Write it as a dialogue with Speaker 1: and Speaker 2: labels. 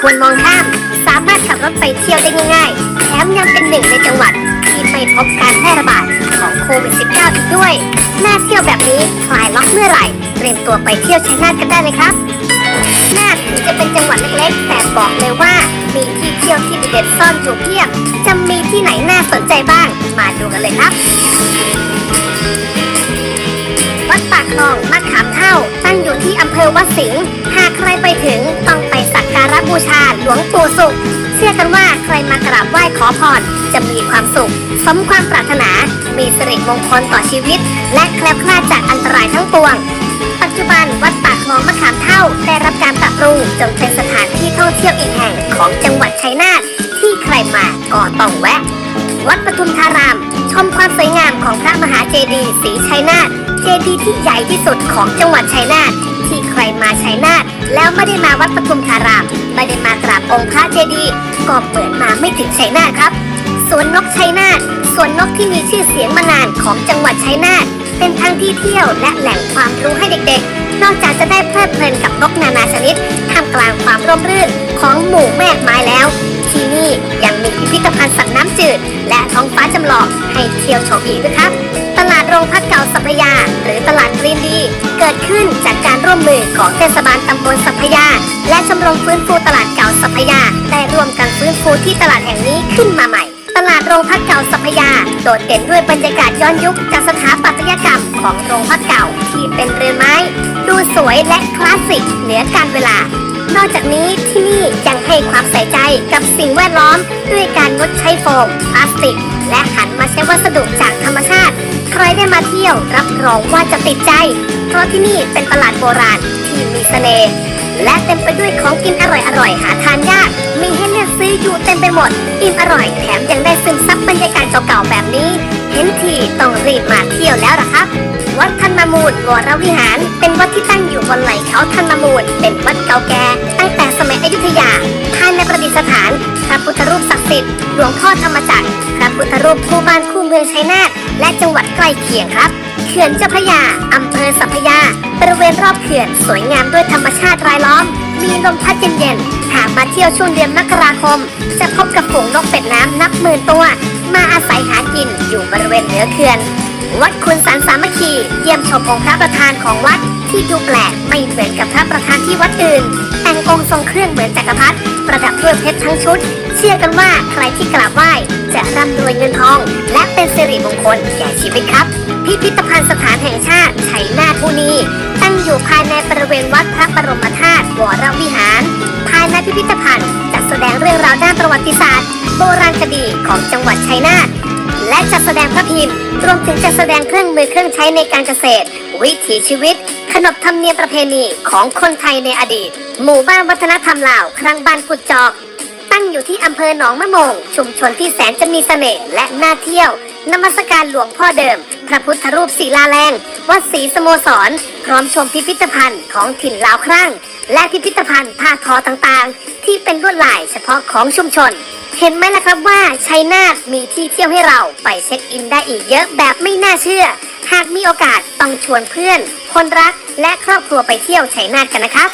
Speaker 1: ควรมองข้าม สามารถขับรถไปเที่ยวได้ง่ายๆ แถมยังเป็นหนึ่งในจังหวัดที่ไม่พบการแพร่ระบาดของโควิด -19 อีกด้วย น่าเที่ยวแบบนี้คลายล็อกเมื่อไหร่ เตรียมตัวไปเที่ยวชัยนาทกันได้เลยครับน่านถึงจะเป็นจังหวัดเล็กๆ แต่บอกเลยว่ามีที่เที่ยวที่เด็ดซ่อนอยู่เพียบ จะมีที่ไหนน่าสนใจบ้าง มาดูกันเลยครับ วัดปากคลองมะขามเท่า ตั้งอยู่ที่อำเภอวัดสิงห์ หากใครไปถึง ชาหลวงปู่สุข เชื่อกันว่าใครมากราบไหว้ขอพรจะมีความสุข สมความปรารถนา มีสิริมงคลต่อชีวิต และแคล้วคลาดจากอันตรายทั้งปวง ปัจจุบันวัดปากคลองมะขามเท่าได้รับการปรับปรุงจนเป็นสถานที่ท่องเที่ยวอีกแห่งของจังหวัดชัยนาทที่ใครมาก็ต้องแวะ วัดปทุมธาราม ชมความสวยงามของพระมหาเจดีย์ศรีชัยนาทเจดีย์ที่ใหญ่ที่สุดของจังหวัดชัยนาทที่ใครมาชัยนาท แล้วไม่ได้มาวัดปทุมธาราม ไม่ได้มากราบองค์พระเจดีย์ก็เปิดมาไม่ถึงชัยนาทครับสวนนกชัยนาทสวนนกที่มีชื่อเสียงมานานของจังหวัดชัยนาทเป็นทั้งที่เที่ยวและแหล่งความรู้ให้เด็กๆ นอกจากจะได้เพลิดเพลินกับนกนานาชนิดท่ามกลางความร่มรื่นของหมู่แมกไม้แล้ว ที่นี่ยังมีพิพิธภัณฑ์สัตว์น้ำจืด และท้องฟ้าจำลองให้เที่ยวชมอีกด้วยครับ ตลาดโรงพัก กิดขึ้นจากการร่วมมือของเทศบาลตำบลสัพยา และชมรมฟื้นฟูตลาดเก่าสัพยา ได้ร่วมกันฟื้นฟูที่ตลาดแห่งนี้ขึ้นมาใหม่ ตลาดโรงพักเก่าสัพยา โดดเด่นด้วยบรรยากาศย้อนยุคจากสถาปัตยกรรมของโรงพักเก่าที่เป็นเรือนไม้ ดูสวยและคลาสสิกเหนือการเวลานอกจากนี้ที่นี่ยังให้ความใส่ใจกับสิ่งแวดล้อม ด้วยการงดใช้โฟมพลาสติก และหันมาใช้วัสดุจากธรรมชาติ รได้มาเที่ยวรับรองว่าจะติดใจ เพราะที่นี่เป็นตลาดโบราณที่มีเสน่ห์และเต็มไปด้วยของกินอร่อยๆหาทานยาก มีให้เลือกซื้ออยู่เต็มไปหมด อิ่มอร่อยแถมยังได้ซึมซับบรรยากาศเก่าๆแบบนี้ เห็นทีต้องรีบมาเที่ยวแล้วล่ะครับ วัดธนมามูลวรวิหาร เป็นวัดที่ตั้งอยู่บนไหล่เขาธนมามูล เป็นวัดเก่าแก่ตั้งแต่สมัยอยุธยา ภานประดิษฐาน พระพุทธรูปศักดิ์สิทธิ์หลวงพ่อธรรมจักร พระพุทธรูปคู่บ้านคู่เมืองชัยนาทและจังหวัดใกล้เคียงครับ เขื่อนเจ้าพระยาอำเภอสัพยา บริเวณรอบเขื่อนสวยงามด้วยธรรมชาติรายล้อม มีลมพัดเย็นๆหากมาเที่ยวช่วงเดือนมกราคม จะพบกับฝูงนกเป็ดน้ำนับหมื่นตัว มาอาศัยหากินอยู่บริเวณเหนือเขื่อนวัดคุณสันสามัคคีเยี่ยมชมองค์พระประธานของวัดที่ดูแปลกไม่เหมือนกับพระประธานที่วัดอื่น องค์ทรงเครื่องเหมือนจักรพรรดิประดับด้วยเพชรทั้งชุด เชื่อกันว่าใครที่กราบไหว้จะร่ำรวยเงินทอง และเป็นสิริมงคลแก่ชีวิตครับ พิพิธภัณฑ์สถานแห่งชาติไชนาทบุรีตั้งอยู่ภายในบริเวณวัดพระบรมธาตุวรวิหาร ภายในพิพิธภัณฑ์จัดแสดงเรื่องราวด้านประวัติศาสตร์ โบราณคดีของจังหวัดชัยนาท แสดงพระพิมพ์รวมถึงจัดแสดงเครื่องมือเครื่องใช้ในการเกษตร วิถีชีวิต ขนบธรรมเนียมประเพณีของคนไทยในอดีต หมู่บ้านวัฒนธรรมลาว ครั้งบ้านกุดจอก ตั้งอยู่ที่อำเภอหนองมะโมง ชุมชนที่แสนจะมีเสน่ห์และน่าเที่ยวนมัสการหลวงพ่อเดิม พระพุทธรูปศิลาแรง วัดศรีสโมสร พร้อมชมพิพิธภัณฑ์ของถิ่นลาวครั่งและพิพิธภัณฑ์ผ้าทอต่างๆ ที่เป็นลวดลายเฉพาะของชุมชน เห็นไหมล่ะครับว่าชัยนาทมีที่เที่ยวให้เราไปเช็คอินได้อีกเยอะแบบไม่น่าเชื่อ หากมีโอกาสต้องชวนเพื่อน คนรักและครอบครัวไปเที่ยวชัยนาทกันนะครับ